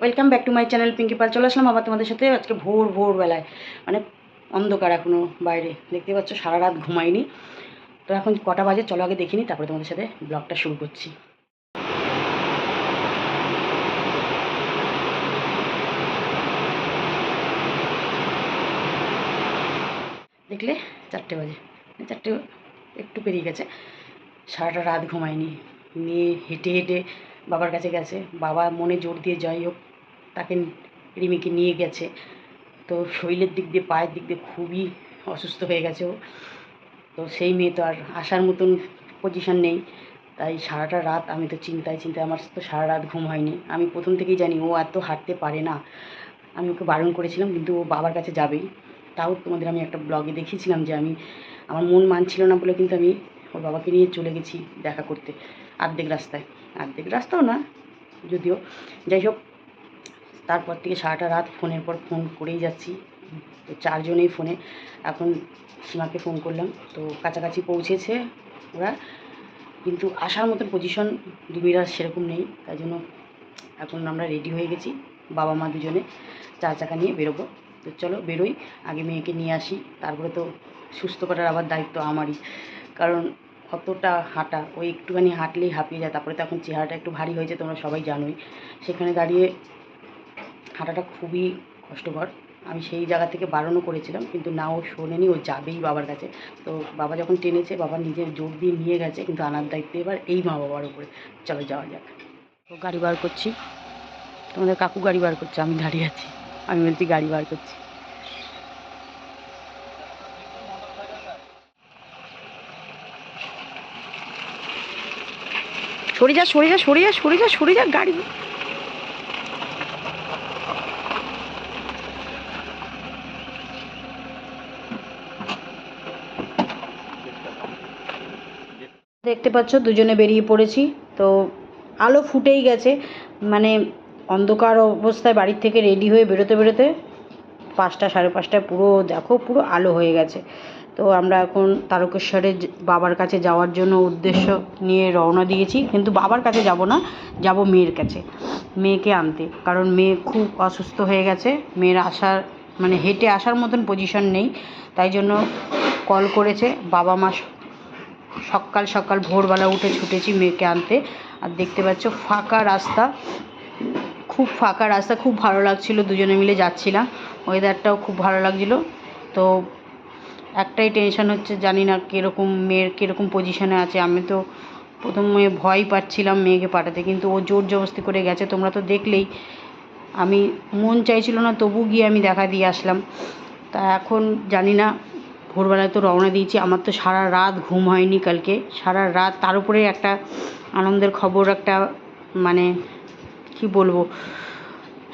Welcome back to my channel Pinky Pal চলে আসলাম আবার তোমাদের সাথে আজকে ভোর ভোরবেলায় মানে অন্ধকার এখনও বাইরে। দেখতে পাচ্ছ, সারা রাত ঘুমাইনি। তো এখন কটা বাজে, চলো আগে দেখিনি তারপরে তোমাদের সাথে ব্লগটা শুরু করছি। দেখলে, চারটে বাজে। চারটে, একটু পেরিয়ে গেছে। সারাটা রাত ঘুমায়নি নিয়ে হেঁটে হেঁটে বাবার কাছে গেছে। বাবা মনে জোর দিয়ে যাই হোক, তাকে রিমিকে নিয়ে গেছে। তো শরীরের দিক দিয়ে, পায়ের দিক দিয়ে খুবই অসুস্থ হয়ে গেছে ও। তো সেই মেয়ে তো আর আসার মতন পজিশন নেই। তাই সারাটা রাত আমি তো চিন্তায় চিন্তায়, আমার তো সারা রাত ঘুম হয়নি। আমি প্রথম থেকেই জানি ও এত হাঁটতে পারে না। আমি ওকে বারণ করেছিলাম, কিন্তু ও বাবার কাছে যাবেই। তাও তোমাদের আমি একটা ব্লগে দেখিয়েছিলাম যে আমি, আমার মন মানছিল না বলে কিন্তু আমি ওর বাবাকে নিয়ে চলে গেছি দেখা করতে, আর্ধেক রাস্তায়। আর্ধেক রাস্তাও না, যদিও। যাই হোক, তারপর থেকে সারাটা রাত ফোনের পর ফোন করেই যাচ্ছি। তো চারজনেই ফোনে। এখন সীমাকে ফোন করলাম, তো কাছাকাছি পৌঁছেছে ওরা। কিন্তু আসার মতন পজিশন রিমিরা সেরকম নেই, তাই জন্য এখন আমরা রেডি হয়ে গেছি, বাবা, মা দুজনে চার চাকা নিয়ে বেরোবো। তো চলো বেরোই, আগে মেয়েকে নিয়ে আসি, তারপরে তো সুস্থ করার আবার দায়িত্ব আমারই। কারণ অতটা হাঁটা, ওই একটুখানি হাঁটলেই হাঁপিয়ে যায়। তারপরে তো এখন চেহারাটা একটু ভারী হয়েছে, তোমরা সবাই জানোই। সেখানে দাঁড়িয়ে হাঁটাটা খুবই কষ্টকর। আমি সেই জায়গা থেকে বারণও করেছিলাম, কিন্তু না, ও শোনেনি, ও যাবেই বাবার কাছে। তো বাবা যখন টেনেছে, বাবা নিজের জোর দিয়ে নিয়ে গেছে, কিন্তু আনার দায়িত্ব এবার এই মা বাবার উপরে। চলো যাওয়া যাক। তো গাড়ি বার করছি। তোমাদের কাকু গাড়ি বার করছে, আমি দাঁড়িয়ে আছি। আমি বলছি গাড়ি বার করছি। সরে যা সরে যা সরে যা সরে যা সরে যা, গাড়ি। দেখতে পাচ্ছ, দুজনে বেরিয়ে পড়েছি। তো আলো ফুটেই গেছে। মানে অন্ধকার অবস্থায় বাড়ির থেকে রেডি হয়ে বেরোতে বেরোতে পাঁচটা, সাড়ে পাঁচটায় পুরো, দেখো, পুরো আলো হয়ে গেছে। তো আমরা এখন তারকেশ্বরে যে- বাবার কাছে যাওয়ার জন্য উদ্দেশ্য নিয়ে রওনা দিয়েছি। কিন্তু বাবার কাছে যাব না, যাব মেয়ের কাছে। মেয়েকে আনতে। কারণ মেয়ে খুব অসুস্থ হয়ে গেছে। মেয়ের আসার মানে হেঁটে আসার মতন পজিশন নেই। তাই জন্য কল করেছে। বাবা মা সকাল সকাল ভোরবেলা উঠে ছুটেছি মেয়েকে আনতে। আর দেখতে পাচ্ছ, ফাঁকা রাস্তা। খুব ফাঁকা রাস্তা। খুব ভালো লাগছিল। দুজনে মিলে যাচ্ছিলাম। ওয়েদারটাও খুব ভালো লাগছিল। তো একটাই টেনশন হচ্ছে, জানি না কীরকম মেয়ের কীরকম পজিশনে আছে। আমি তো প্রথমে ভয় পাচ্ছিলাম মেয়েকে পাঠাতে, কিন্তু ও জোর জবস্তি করে গেছে। তোমরা তো দেখলেই, আমি মন চাইছিল না, তবু গিয়ে আমি দেখা দিয়ে আসলাম। তা এখন জানি না, ভোরবেলায় তো রওনা দিয়েছি। আমার তো সারা রাত ঘুম হয়নি কালকে। সারা রাত, তার উপরে একটা আনন্দের খবর, একটা মানে কি বলব?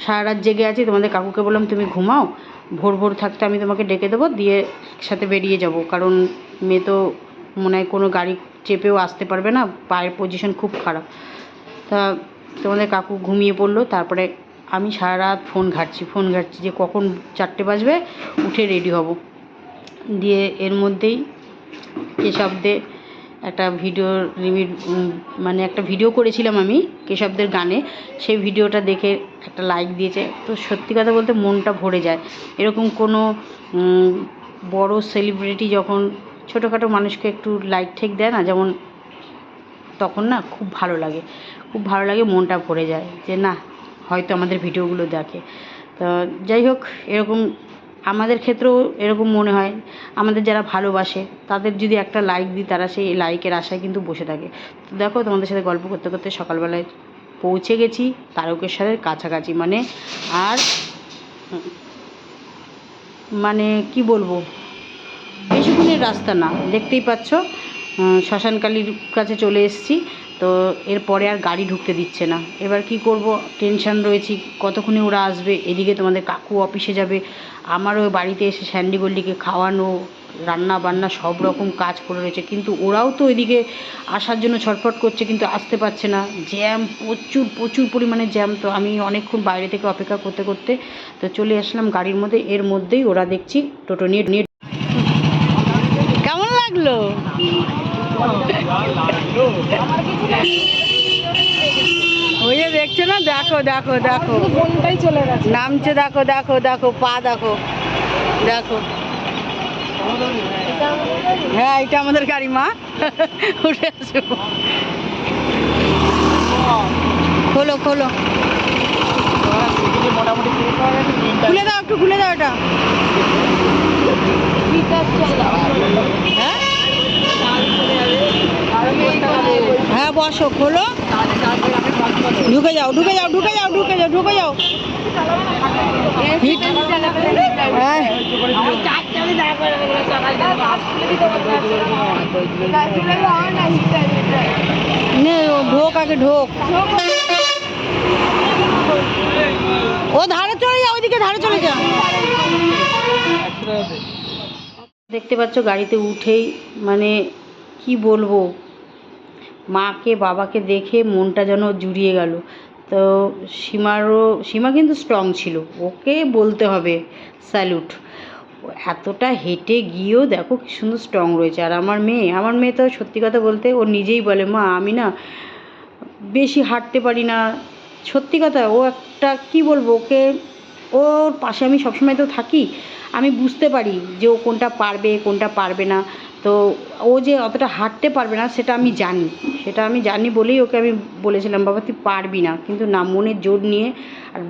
সারা রাত জেগে আছি। তোমাদের কাকুকে বললাম, তুমি ঘুমাও? ভোর ভোর থাকতে আমি তোমাকে ডেকে দেবো, দিয়ে একসাথে বেরিয়ে যাব। কারণ মেয়ে তো মনে হয় কোনো গাড়ি চেপেও আসতে পারবে না, পায়ের পজিশন খুব খারাপ। তা তোমাদের কাকু ঘুমিয়ে পড়ল, তারপরে আমি সারা রাত ফোন ঘাটছি ফোন ঘাটছি যে কখন চারটে বাজবে, উঠে রেডি হব। দিয়ে এর মধ্যেই কেশবদের একটা ভিডিও মানে একটা ভিডিও করেছিলাম আমি কেশবদের গানে। সেই ভিডিওটা দেখে একটা লাইক দিয়েছে। তো সত্যি কথা বলতে মনটা ভরে যায়। এরকম কোনো বড় সেলিব্রিটি যখন ছোটোখাটো মানুষকে একটু লাইক ঠেক দেয় না, যেমন তখন না খুব ভালো লাগে। খুব ভালো লাগে, মনটা ভরে যায় যে না, হয়তো আমাদের ভিডিওগুলো দেখে। তো যাই হোক, এরকম আমাদের ক্ষেত্রেও এরকম মনে হয়। আমাদের যারা ভালোবাসে, তাদের যদি একটা লাইক দিই, তারা সেই লাইকের আশায় কিন্তু বসে থাকে। তো দেখো, তোমাদের সাথে গল্প করতে করতে সকালবেলায় পৌঁছে গেছি তারকেশ্বরের কাছাকাছি। মানে আর মানে কি বলব? বেশিক্ষণের রাস্তা না। দেখতেই পাচ্ছ শ্মশানকালীর কাছে চলে এসেছি। তো এরপরে আর গাড়ি ঢুকতে দিচ্ছে না। এবার কি করব? টেনশন রয়েছি, কতক্ষণে ওরা আসবে? এদিকে তোমাদের কাকু অফিসে যাবে। আমারও বাড়িতে এসে স্যান্ডি গোল্ডিকে খাওয়ানো, রান্না বান্না সব রকম কাজ পড়ে রয়েছে। কিন্তু ওরাও তো এদিকে আসার জন্য ছটফট করছে, কিন্তু আসতে পারছে না। জ্যাম, প্রচুর প্রচুর পরিমাণে জ্যাম। তো আমি অনেকক্ষণ বাইরে থেকে অপেক্ষা করতে করতে তো চলে আসলাম গাড়ির মধ্যে। এর মধ্যেই ওরা দেখছি টোটো নিয়ে কেমন লাগল? ওই যে দেখছ না? দেখো দেখো দেখো। ফোনটাই চলে গেছে। নামছে দেখো দেখো দেখো পা দেখো দেখো। হ্যাঁ এটা আমাদের গাড়ি মা। উঠে আসো। খোলো খোলো। খুলে দাও একটু খুলে দাও এটা। হ্যাঁ? হ্যাঁ বসো, খোলো। ঢুকে যাও ঢুকে যাও ঢুকে যাও ঢুকে যাও ঢুকে যাও। হ্যাঁ। ঢোক আগে, ঢোক। ও ধারে চলে যা, ওইদিকে ধারে চলে যাও দেখতে পাচ্ছ, গাড়িতে উঠেই মানে কি বলব? মাকে, বাবাকে দেখে মনটা যেন জুড়িয়ে গেল। তো সীমারও, সীমা কিন্তু স্ট্রং ছিল। ওকে বলতে হবে স্যালুট এতটা হেঁটে গিয়েও দেখো কি সুন্দর স্ট্রং রয়েছে। আর আমার মেয়ে আমার মেয়ে তো সত্যি কথা বলতে ও নিজেই বলে, মা, আমি না বেশি হাঁটতে পারি না। সত্যি কথা, ও একটা, কি বলব, ওকে, ওর পাশে আমি সবসময় তো থাকি। আমি বুঝতে পারি যে ও কোনটা পারবে কোনটা পারবে না। তো ও যে অতটা হাঁটতে পারবে না, সেটা আমি জানি। সেটা আমি জানি বলেই ওকে আমি বলেছিলাম, বাবা, তুই পারবি না। কিন্তু না মনের জোর নিয়ে আর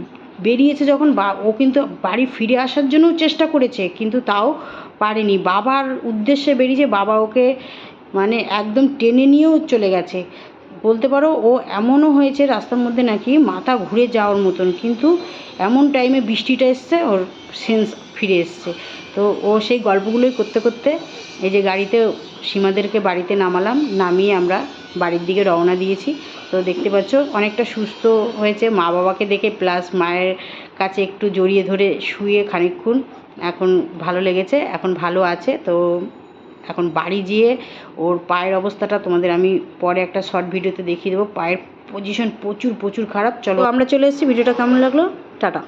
বেরিয়েছে যখন, বা, ও কিন্তু বাড়ি ফিরে আসার জন্যও চেষ্টা করেছে, কিন্তু তাও পারেনি। বাবার উদ্দেশ্যে বেরিয়েছে, বাবা ওকে মানে একদম টেনে নিয়েও চলে গেছে। বলতে পারো, ও এমনও হয়েছে রাস্তার মধ্যে নাকি মাথা ঘুরে যাওয়ার মতন, কিন্তু এমন টাইমে বৃষ্টিটা এসছে, ওর সেন্স ফিরে এসছে। তো ও সেই গল্পগুলোই করতে করতে এই যে গাড়িতে সীমাদেরকে বাড়িতে নামালাম, নামিয়ে আমরা বাড়ির দিকে রওনা দিয়েছি। তো দেখতে পাচ্ছ, অনেকটা সুস্থ হয়েছে। মা বাবাকে দেখে প্লাস মায়ের কাছে একটু জড়িয়ে ধরে শুয়ে খানিকক্ষণ এখন ভালো লেগেছে, এখন ভালো আছে। তো এখন বাড়ি গিয়ে ওর পায়ের অবস্থাটা তোমাদের আমি পরে একটা শর্ট ভিডিওতে দেখিয়ে দেবো। পায়ের পজিশন প্রচুর প্রচুর খারাপ। চলো, আমরা চলে এসেছি। ভিডিওটা কেমন লাগল? টাটা।